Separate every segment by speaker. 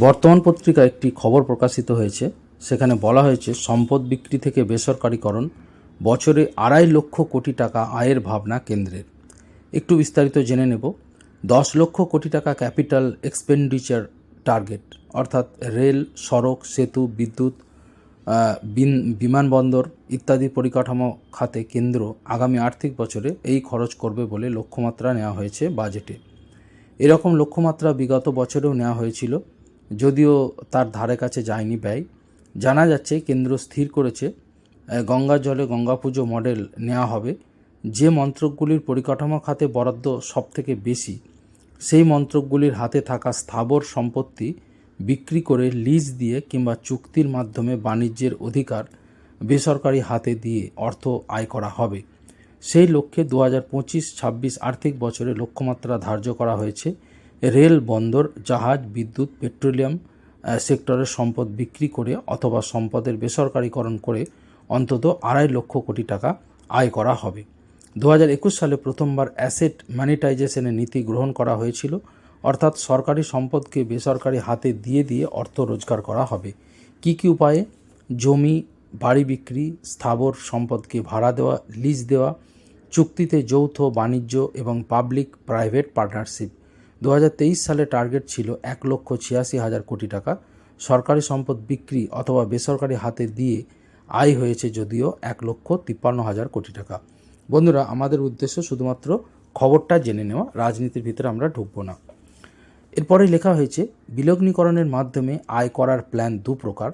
Speaker 1: বর্তমান পত্রিকায় একটি খবর প্রকাশিত হয়েছে। সেখানে বলা হয়েছে, সম্পদ বিক্রি থেকে বেসরকারীকরণ, বছরে আড়াই লক্ষ কোটি টাকা আয়ের ভাবনা কেন্দ্রের। একটু বিস্তারিত জেনে নেব। দশ লক্ষ কোটি টাকা ক্যাপিটাল এক্সপেন্ডিচার টার্গেট, অর্থাৎ রেল, সড়ক, সেতু, বিদ্যুৎ বিমানবন্দর ইত্যাদি পরিকাঠামো খাতে কেন্দ্র আগামী আর্থিক বছরে এই খরচ করবে বলে লক্ষ্যমাত্রা নেওয়া হয়েছে বাজেটে। এরকম লক্ষ্যমাত্রা বিগত বছরেও নেওয়া হয়েছিল। যদিও তার ধারে কাছে যায়নি ব্যয়। জানা যাচ্ছে, কেন্দ্র স্থির করেছে গঙ্গা জলে গঙ্গা পুজো মডেল নেওয়া হবে। যে মন্ত্রকগুলির পরিকাঠামো খাতে বরাদ্দ সবথেকে বেশি, সেই মন্ত্রকগুলির হাতে থাকা স্থাবর সম্পত্তি বিক্রি করে লিজ দিয়ে কিংবা চুক্তির মাধ্যমে বাণিজ্যের অধিকার বেসরকারি হাতে দিয়ে অর্থ আয় করা হবে। সেই লক্ষ্যে দু হাজার পঁচিশ ছাব্বিশ আর্থিক বছরে লক্ষ্যমাত্রা ধার্য করা হয়েছে। রেল, বন্দর, জাহাজ, বিদ্যুৎ, পেট্রোলিয়াম সেক্টরের সম্পদ বিক্রি করে অথবা সম্পদের বেসরকারীকরণ করে অন্তত আড়াই লক্ষ কোটি টাকা আয় করা হবে। দু হাজার একুশ সালে প্রথমবার অ্যাসেট ম্যানিটাইজেশনের নীতি গ্রহণ করা হয়েছিল, অর্থাৎ সরকারি সম্পদকে বেসরকারি হাতে দিয়ে দিয়ে অর্থ রোজগার করা হবে। কি কি উপায়ে? জমি, বাড়ি বিক্রি, স্থাবর সম্পদকে ভাড়া দেওয়া, লিজ দেওয়া, চুক্তিতে যৌথ, বাণিজ্য এবং পাবলিক প্রাইভেট পার্টনারশিপ। দু হাজার তেইশ সালে টার্গেট ছিল এক লক্ষ ছিয়াশি হাজার কোটি টাকা। সরকারি সম্পদ বিক্রি অথবা বেসরকারি হাতে দিয়ে আয় হয়েছে যদিও এক লক্ষ তিপ্পান্ন হাজার কোটি টাকা। বন্ধুরা, আমাদের উদ্দেশ্য শুধুমাত্র খবরটা জেনে নেওয়া, রাজনীতির ভিতরে আমরা ঢুকবো না। এরপরে লেখা হয়েছে, বিলগ্নীকরণের মাধ্যমে আয় করার প্ল্যান দু প্রকার।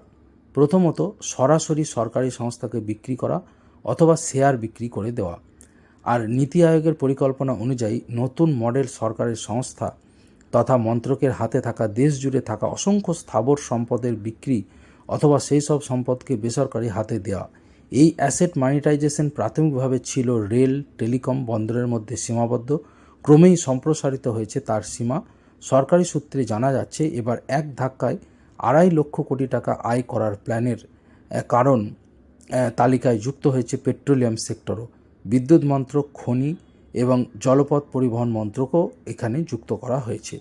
Speaker 1: প্রথমত, সরাসরি সরকারি সংস্থাকে বিক্রি করা অথবা শেয়ার বিক্রি করে দেওয়া। আর নীতি আয়োগের পরিকল্পনা অনুযায়ী নতুন মডেল সরকারের সংস্থা তথা মন্ত্রকের হাতে থাকা দেশ জুড়ে থাকা অসংখ্য স্থাবর সম্পদের বিক্রি অথবা সেই সব সম্পদকে বেসরকারি হাতে দেওয়া। এই অ্যাসেট মানিটাইজেশন প্রাথমিকভাবে ছিল রেল, টেলিকম বন্দরের মধ্যে সীমাবদ্ধ। ক্রমেই সম্প্রসারিত হয়েছে তার সীমা। সরকারি সূত্রে জানা যাচ্ছে, এবার এক ধাক্কায় আড়াই লক্ষ কোটি টাকা আয় করার প্ল্যানের কারণ তালিকায় যুক্ত হয়েছে পেট্রোলিয়াম সেক্টরও। বিদ্যুৎ মন্ত্রক, খনি এবং জলপথ পরিবহন মন্ত্রকও এখানে যুক্ত করা হয়েছে।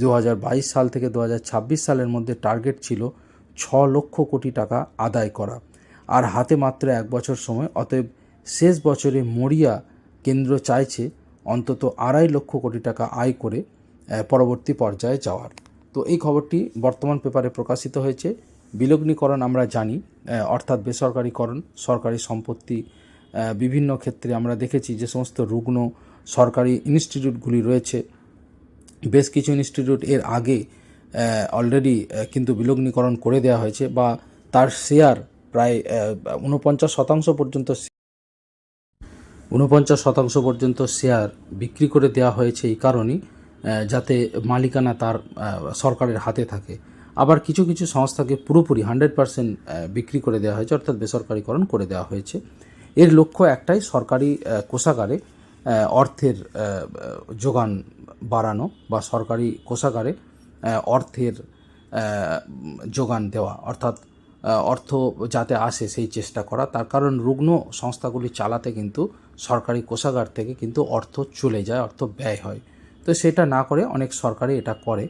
Speaker 1: দু হাজার বাইশ সাল থেকে দু হাজার ছাব্বিশ সালের মধ্যে টার্গেট ছিল ছ লক্ষ কোটি টাকা আদায় করা। আর হাতে মাত্র এক বছর সময়, অতএব শেষ বছরে মরিয়া কেন্দ্র চাইছে অন্তত আড়াই লক্ষ কোটি টাকা আয় করে পরবর্তী পর্যায়ে যাওয়ার। তো এই খবরটি বর্তমান পেপারে প্রকাশিত হয়েছে। বিলগ্নীকরণ আমরা জানি অর্থাৎ বেসরকারীকরণ, সরকারি সম্পত্তি বিভিন্ন ক্ষেত্রে আমরা দেখেছি যে সমস্ত রুগ্ন সরকারি ইনস্টিটিউটগুলি রয়েছে। বেশ কিছু ইনস্টিটিউট এর আগে অলরেডি কিন্তু বিলগ্নীকরণ করে দেওয়া হয়েছে বা তার শেয়ার প্রায় ঊনপঞ্চাশ শতাংশ পর্যন্ত ঊনপঞ্চাশ শতাংশ পর্যন্ত শেয়ার বিক্রি করে দেওয়া হয়েছে এই কারণেই যাতে মালিকানা তার সরকারের হাতে থাকে। আবার কিছু কিছু সংস্থাকে পুরোপুরি হান্ড্রেড পার্সেন্ট বিক্রি করে দেওয়া হয়েছে, অর্থাৎ বেসরকারীকরণ করে দেওয়া হয়েছে। এর লক্ষ্য একটাই সরকারি কোষাগারে অর্থের যোগান বাড়ানো বা সরকারি কোষাগারে অর্থের যোগান দেওয়া। অর্থাৎ অর্থ যাতে আসে সেই চেষ্টা করা। তার কারণ রুগ্ন সংস্থাগুলি চালাতে কিন্তু সরকারি কোষাগার থেকে কিন্তু অর্থ চলে যায়, অর্থ ব্যয় হয়। তো সেটা না করে অনেক সরকারি এটা করে।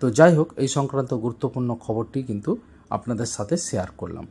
Speaker 1: তো যাই হোক, এই সংক্রান্ত গুরুত্বপূর্ণ খবরটি কিন্তু আপনাদের সাথে শেয়ার করলাম।